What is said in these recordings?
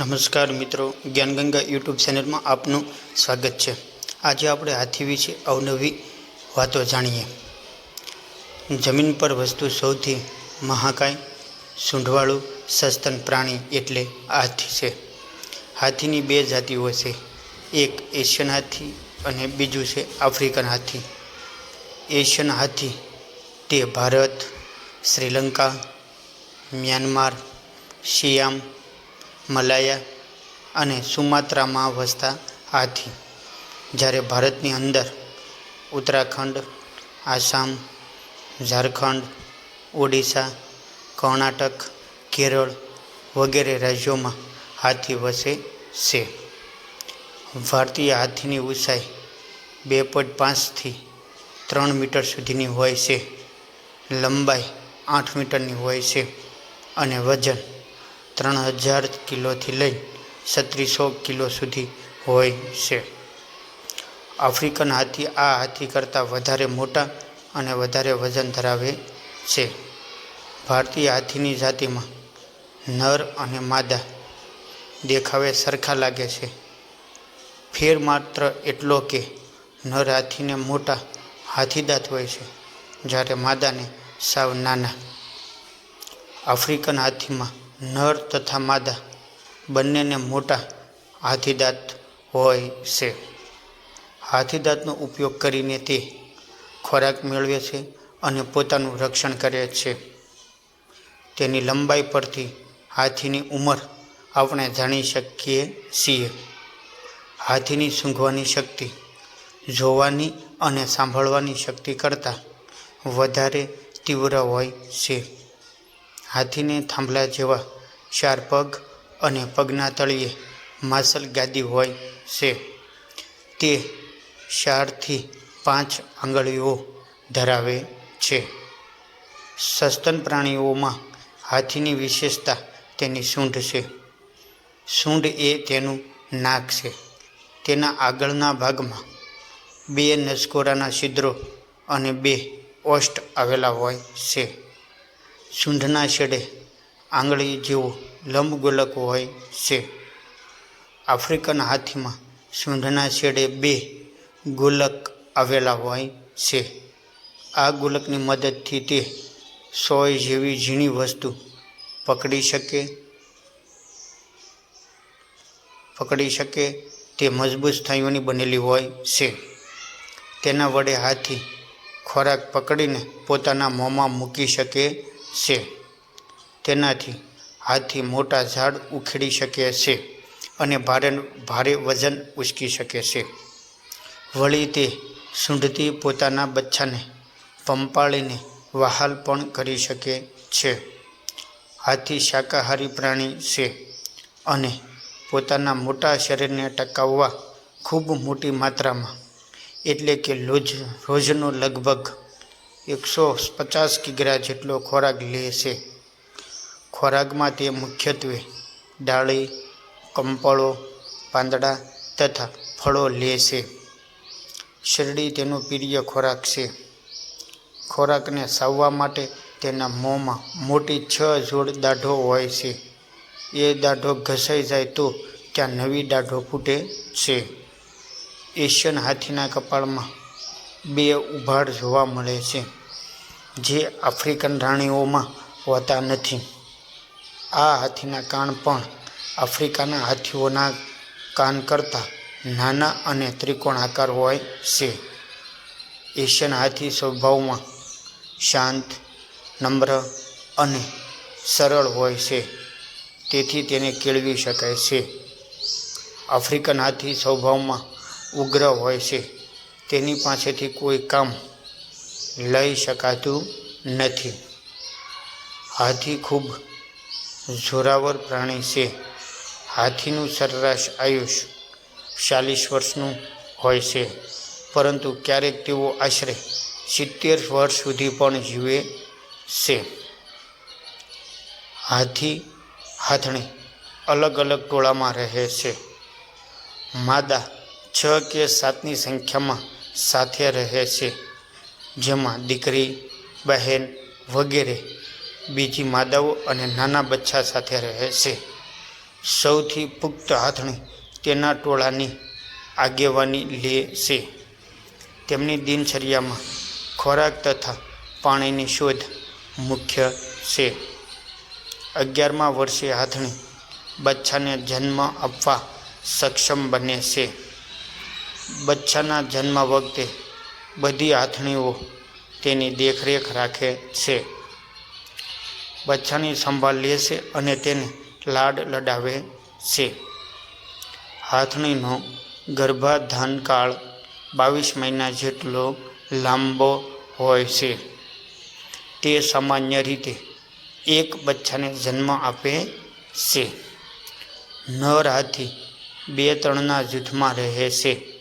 નમસ્કાર મિત્રો, જ્ઞાનગંગા યુટ્યુબ ચેનલમાં આપનું સ્વાગત છે. આજે આપણે હાથી વિશે અવનવી વાતો જાણીએ. જમીન પર વસ્તુ સૌથી મહાકાય સૂંઢવાળું સસ્તન પ્રાણી એટલે હાથી છે. હાથીની બે જાતિઓ છે. એક એશિયન હાથી અને બીજું છે આફ્રિકન હાથી. એશિયન હાથી તે Bharat, Sri Lanka, Myanmar, Siam Malaya અને સુમાત્રામાં વસતા હાથી. જ્યારે ભારતની અંદર ઉત્તરાખંડ, આસામ, ઝારખંડ, ઓડિશા, કર્ણાટક, કેરળ વગેરે રાજ્યોમાં હાથી વસે છે. ભારતીય હાથીની ઊંચાઈ બે પોઈન્ટ પાંચથી ત્રણ મીટર સુધીની હોય છે. લંબાઈ આઠ મીટરની હોય છે અને વજન ત્રણ હજાર કિલોથી લઈ છત્રીસો કિલો સુધી હોય છે. આફ્રિકન હાથી આ હાથી કરતાં વધારે મોટા અને વધારે વજન ધરાવે છે. ભારતીય હાથીની જાતિમાં નર અને માદા દેખાવે સરખા લાગે છે. ફેર માત્ર એટલો કે નર હાથીને મોટા હાથીદાંત હોય છે, જ્યારે માદાને સાવ નાના. આફ્રિકન હાથીમાં નર તથા માદા બંનેને મોટા હાથીદાંત હોય છે. હાથીદાંતનો ઉપયોગ કરીને તે ખોરાક મેળવે છે અને પોતાનું રક્ષણ કરે છે. તેની લંબાઈ પરથી હાથીની ઉંમર આપણે જાણી શકીએ છીએ. હાથીની સૂંઘવાની શક્તિ જોવાની અને સાંભળવાની શક્તિ કરતાં વધારે તીવ્ર હોય છે. હાથીને થાંભલા જેવા ચાર પગ અને પગના તળિયે માસલ ગાદી હોય છે. તે ચારથી પાંચ આંગળીઓ ધરાવે છે. સસ્તન પ્રાણીઓમાં હાથીની વિશેષતા તેની સૂંઢ છે. સૂંઢ એ તેનું નાક છે. તેના આગળના ભાગમાં બે નસકોરાના છિદ્રો અને બે ઓષ્ટ આવેલા હોય છે. સૂંઢના છેડે આંગળી જેવો લંબગોલક હોય છે. આફ્રિકન હાથીમાં સૂંઢના છેડે બે ગોલક આવેલા હોય છે. આ ગોલકની મદદથી તે સોય જેવી ઝીણી વસ્તુ પકડી શકે પકડી શકે તે મજબૂત સ્નાયુઓની બનેલી હોય છે. તેના વડે હાથી ખોરાક પકડીને પોતાના મોંમાં મૂકી શકે છે. તેનાથી હાથી મોટા ઝાડ ઉખેડી શકે છે અને ભારે ભારે વજન ઉચકી શકે છે. વળી તે સૂંઢથી પોતાના બચ્ચાને પંપાળીને વહાલ પણ કરી શકે છે. હાથી શાકાહારી પ્રાણી છે અને પોતાના મોટા શરીરને ટકાવવા ખૂબ મોટી માત્રામાં, એટલે કે રોજ રોજનો લગભગ એકસો પચાસ કિગ્રા જેટલો ખોરાક લે છે. ખોરાકમાં તે મુખ્યત્વે ડાળી, કંપળો, પાંદડા તથા ફળો લે છે. શેરડી તેનો પ્રિય ખોરાક છે. ખોરાકને સાવવા માટે તેના મોંમાં મોટી છ જોડ દાઢો હોય છે. એ દાઢો ઘસાઈ જાય તો ત્યાં નવી દાઢો ફૂટે છે. એશિયન હાથીના કપાળમાં બે ઉભાડ જોવા મળે છે. જે આફ્રિકન રાણીઓમાં હોતા નથી. આ હાથીના કાન પણ આફ્રિકાના હાથીઓના કાન કરતાં નાના અને ત્રિકોણ આકાર હોય છે. એશિયન હાથી સ્વભાવમાં શાંત, નમ્ર અને સરળ હોય છે. તેથી તેને કેળવી શકાય છે. આફ્રિકન હાથી સ્વભાવમાં ઉગ્ર હોય છે. તેની પાસેથી કોઈ કામ લઈ શકાતું નથી. હાથી ખૂબ જોરાવર પ્રાણી છે. હાથીનું સરેરાશ આયુષ ચાલીસ વર્ષનું હોય છે, પરંતુ ક્યારેક તેઓ આશરે સિત્તેર વર્ષ સુધી પણ જીવે છે. હાથી હાથણી અલગ અલગ ટોળામાં રહે છે. માદા છ કે સાતની સંખ્યામાં સાથે રહે છે. જેમાં, દીકરી, બહેન વગેરે બીજી માદાઓ અને નાના બચ્ચા સાથે રહે છે. સૌથી પુખ્ત હાથણી તેના ટોળાની આગેવાની લે છે. તેમની દિનચર્યામાં ખોરાક તથા પાણીની શોધ મુખ્ય છે. અગિયારમા વર્ષે હાથણી બચ્ચાને જન્મ આપવા સક્ષમ બને છે. બચ્ચાના જન્મ વખતે બધી હાથણીઓ તેની દેખરેખ રાખે છે. બચ્ચાની સંભાળ લે છે અને તેને લાડ લડાવે છે. હાથણીનો ગર્ભાધાનકાળ બાવીસ મહિના જેટલો લાંબો હોય છે. તે સામાન્ય રીતે એક બચ્ચાને જન્મ આપે છે. નર હાથી બે ત્રણના જૂથમાં રહે છે.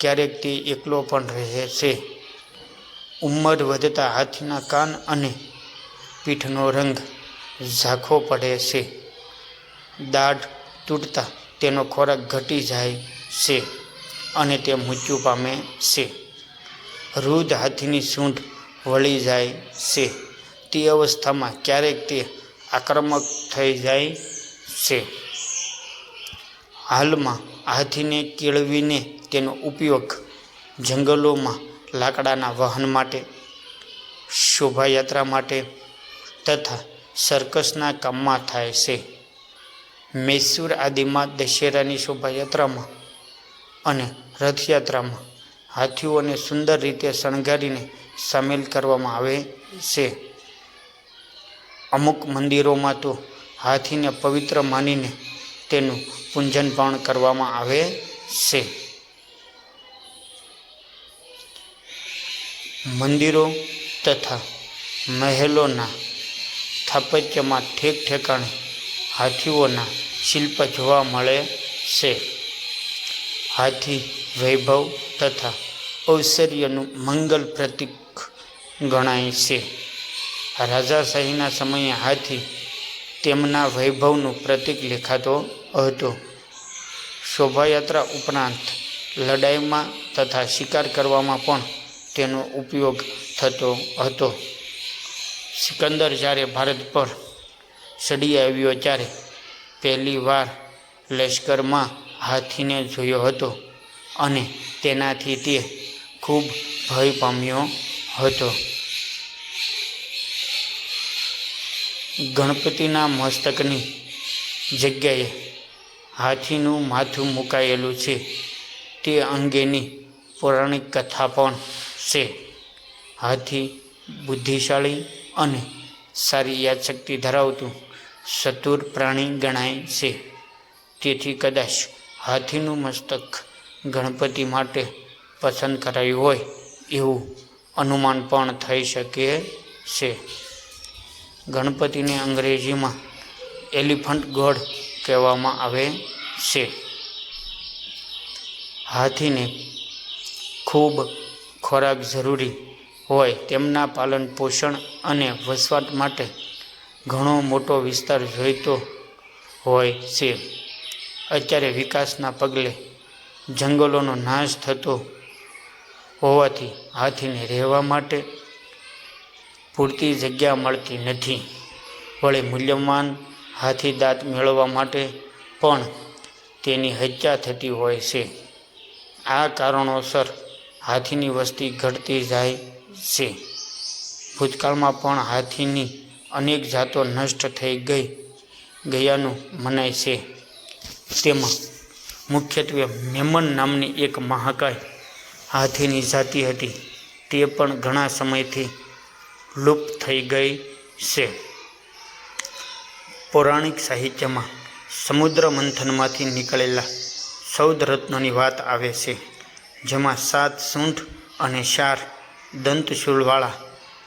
ક્યારેક તે એકલો પણ રહે છે. ઉંમર વધતા હાથીના કાન અને પીઠનો રંગ ઝાંખો પડે છે. દાઢ તૂટતા તેનો ખોરાક ઘટી જાય છે અને તે મૃત્યુ પામે છે. વૃદ્ધ હાથીની સૂંઢ વળી જાય છે. તે અવસ્થામાં ક્યારેક તે આક્રમક થઈ જાય છે. હાલમાં હાથીને કેળવીને તેનો ઉપયોગ જંગલોમાં લાકડાના વહન માટે, શોભાયાત્રા માટે તથા સર્કસના કામમાં થાય છે. મૈસૂર આદિમાં દશેરાની શોભાયાત્રામાં અને રથયાત્રામાં હાથીઓને સુંદર રીતે શણગારીને સામેલ કરવામાં આવે છે. અમુક મંદિરોમાં તો હાથીને પવિત્ર માનીને તેનું પૂંજન પણ કરવામાં આવે છે. મંદિરો તથા મહેલોના સ્થાપત્યમાં ઠેક ઠેકાણે હાથીઓના શિલ્પ જોવા મળે છે. હાથી, વૈભવ તથા ઐશ્વર્યનું મંગલ પ્રતીક ગણાય છે. રાજાશાહીના સમયે હાથી તેમના વૈભવનું પ્રતીક લેખાતો હતો. શોભાયાત્રા ઉપરાંત લડાઈમાં તથા શિકાર કરવામાં પણ તેનો ઉપયોગ થતો હતો. સિકંદર જ્યારે ભારત પર સડી આવ્યો ત્યારે પહેલી વાર લશ્કરમાં હાથીને જોયો હતો અને તેનાથી તે ખૂબ ભય પામ્યો હતો. ગણપતિના મસ્તકની જગ્યાએ હાથીનું માથું મુકાયેલું છે. તે અંગેની પૌરાણિક કથા પણ છે. હાથી, બુદ્ધિશાળી અને સારી યાદશક્તિ ધરાવતું ચતુર પ્રાણી ગણાય છે. તેથી કદાચ હાથીનું મસ્તક ગણપતિ માટે પસંદ કરાયું હોય એવું અનુમાન પણ થઈ શકે છે. ગણપતિને અંગ્રેજીમાં એલિફન્ટ ગોડ કહેવામાં આવે છે. હાથીને ખૂબ ખોરાક જરૂરી હોય તેમના પાલન પોષણ અને વસવાટ માટે ઘણો મોટો વિસ્તાર જોઈતો હોય છે. અત્યારે વિકાસના પગલે જંગલોનો નાશ થતો હોવાથી હાથીને રહેવા માટે પૂરતી જગ્યા મળતી નથી. વળી મૂલ્યવાન હાથી દાંત મેળવવા માટે પણ તેની હત્યા થતી હોય છે. આ કારણોસર હાથીની વસ્તી ઘટતી જાય છે. ભૂતકાળમાં પણ હાથીની અનેક જાતો નષ્ટ થઈ ગઈ ગયાનું મનાય છે. તેમાં મુખ્યત્વે મેમન નામની એક મહાકાય હાથીની જાતિ હતી. તે પણ ઘણા સમયથી લુપ્ત થઈ ગઈ છે. પૌરાણિક સાહિત્યમાં સમુદ્ર મંથનમાંથી નીકળેલા સૌદ રત્નોની વાત આવે છે. જેમાં સાત સૂંઠ અને ચાર દંતશૂળવાળા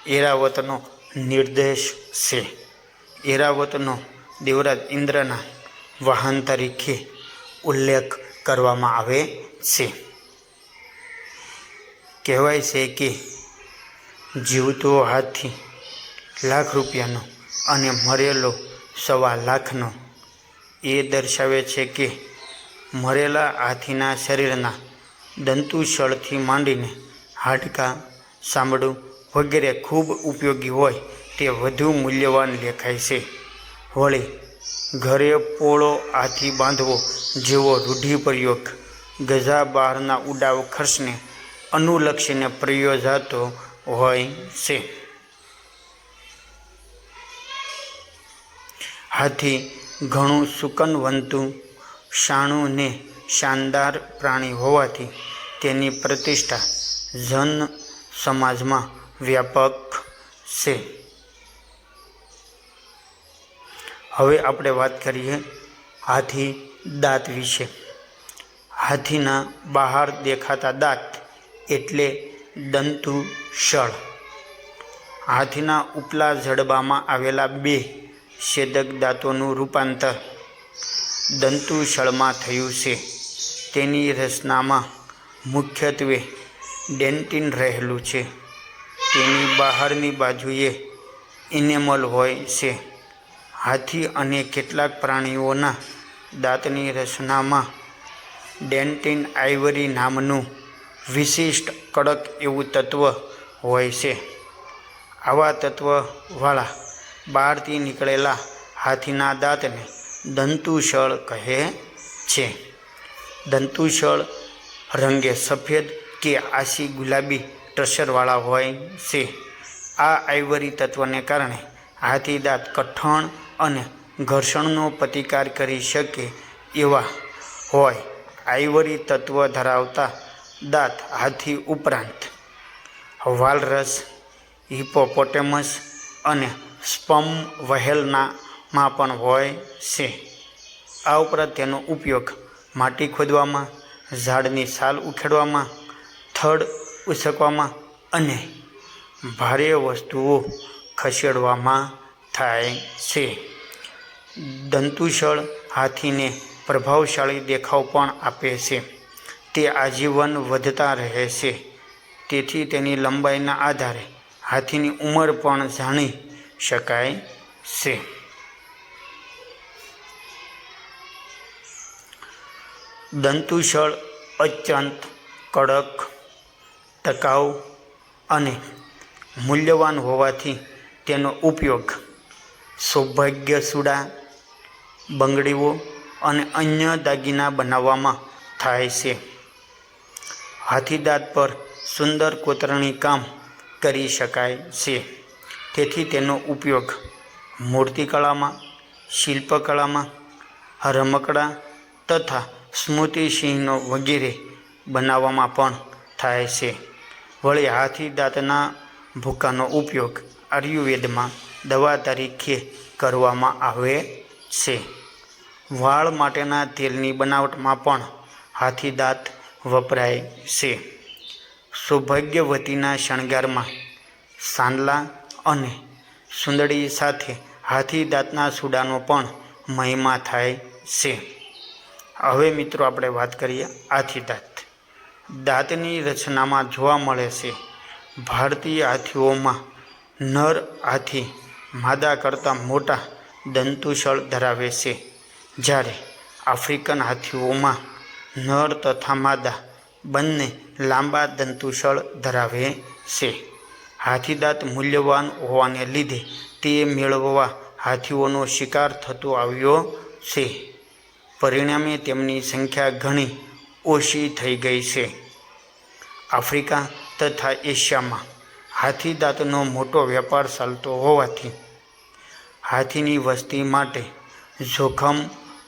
એરાવતનો નિર્દેશ છે. એરાવતનો દેવરાજ ઇન્દ્રના વાહન તરીકે ઉલ્લેખ કરવામાં આવે છે. કહેવાય છે કે જીવતો હાથી લાખ રૂપિયાનો અને મરેલો સવા લાખનો. એ દર્શાવે છે કે મરેલા હાથીના શરીરના દંતુશળથી માંડીને હાડકાં સાંભળું વગેરે ખૂબ ઉપયોગી હોય તે વધુ મૂલ્યવાન લેખાય છે. વળી, ઘરે પોળો હાથી બાંધવો જેવો રૂઢિપ્રયોગ, ગજા બહારના ઉડાવ ખર્ચને અનુલક્ષીને પ્રયોજાતો હોય છે. હાથી ઘણું સુકનવંતું, શાણું ને શાનદાર પ્રાણી હોવાથી તેની પ્રતિષ્ઠા જન સમાજમાં વ્યાપક છે. હવે આપણે વાત કરીએ હાથી દાંત વિશે. હાથીના બહાર દેખાતા દાંત એટલે દંતુશળ હાથીના ઉપલા જડબામાં આવેલા બે છેદક દાંતોનું રૂપાંતર દંતુશળમાં થયું છે. તેની રચનામાં મુખ્યત્વે ડેન્ટિન રહેલું છે. તેની બહારની બાજુએ ઇનેમલ હોય છે. હાથી અને કેટલાક પ્રાણીઓના દાંતની રચનામાં ડેન્ટિન આઇવરી નામનું વિશિષ્ટ કડક એવું તત્વ હોય છે. આવા તત્વવાળા બહારથી નીકળેલા હાથીના દાંતને દંતુશળ કહે છે. દંતુશળ રંગે સફેદ કે આશી ગુલાબી ટસરવાળા હોય છે. આ આઇવરી તત્વને કારણે હાથી દાંત કઠણ અને ઘર્ષણનો પ્રતિકાર કરી શકે એવા હોય. આઇવરી તત્વ ધરાવતા દાંત હાથી ઉપરાંત વાલરસ હિપોપોટેમસ અને સ્પમ વહેલનામાં પણ હોય છે. આ ઉપરાંત તેનો ઉપયોગ માટી ખોદવામાં ઝાડની છાલ ઉખેડવામાં, થડ ઉસકવામાં અને ભારે વસ્તુઓ ખસેડવામાં થાય છે. દંતુશળ હાથીને પ્રભાવશાળી દેખાવ પણ આપે છે. તે આજીવન વધતા રહે છે. તેથી તેની લંબાઈના આધારે હાથીની ઉંમર પણ જાણી શકાય છે. દંતુશળ, અત્યંત કડક, ટકાઉ અને મૂલ્યવાન હોવાથી તેનો ઉપયોગ સૌભાગ્ય સુડા બંગડીઓ અને અન્ય દાગીના બનાવવામાં થાય છે. હાથીદાંત પર સુંદર કોતરણી કામ કરી શકાય છે. તેથી તેનો ઉપયોગ મૂર્તિકળામાં, શિલ્પકળામાં, રમકડા તથા સ્મૃતિસિંહનો વગેરે બનાવવામાં પણ થાય છે. વળી હાથી દાંતના ભૂકાનો ઉપયોગ આયુર્વેદમાં દવા તરીકે કરવામાં આવે છે. વાળ માટેના તેલની બનાવટમાં પણ હાથી દાંત વપરાય છે. સૌભાગ્યવતીના શણગારમાં સાંદલા અને સુંદડી સાથે હાથી દાંતના સુડાનો પણ મહિમા થાય છે. હવે મિત્રો આપણે વાત કરીએ હાથી દાંત. દાંતની રચનામાં જોવા મળે છે, ભારતીય હાથીઓમાં નર હાથી માદા કરતાં મોટા દંતુશળ ધરાવે છે. જ્યારે આફ્રિકન હાથીઓમાં નર તથા માદા બંને લાંબા દંતુશળ ધરાવે છે. હાથીદાંત મૂલ્યવાન હોવાને લીધે તે મેળવવા હાથીઓનો શિકાર થતો આવ્યો છે. પરિણામે તેમની સંખ્યા ઘણી ઓછી થઈ ગઈ છે. આફ્રિકા તથા એશિયામાં હાથીદાંતનો મોટો વેપાર ચાલતો હોવાથી હાથીની વસ્તી માટે જોખમ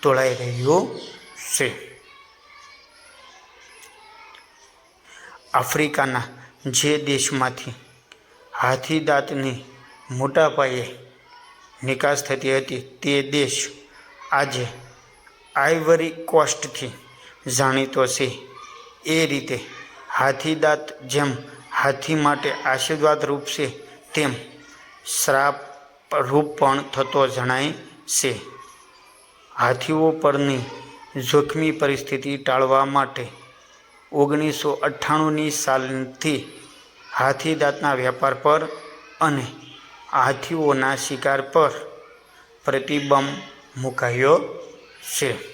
તોળાઈ રહ્યું છે. આફ્રિકાના જે દેશમાંથી હાથીદાંતની મોટા પાયે નિકાસ થતી હતી તે દેશ આજે આઇવરી કોસ્ટથી જાણીતો છે. એ રીતે હાથીદાંત જેમ હાથી માટે આશીર્વાદ રૂપ છે, તેમ શ્રાપ રૂપ પણ થતો જણાય છે. હાથીઓ પરની જોખમી પરિસ્થિતિ ટાળવા માટે ઓગણીસો અઠ્ઠાણુંની સાલથી હાથીદાંતના વેપાર પર અને હાથીઓના શિકાર પર પ્રતિબંધ મુકાયો છે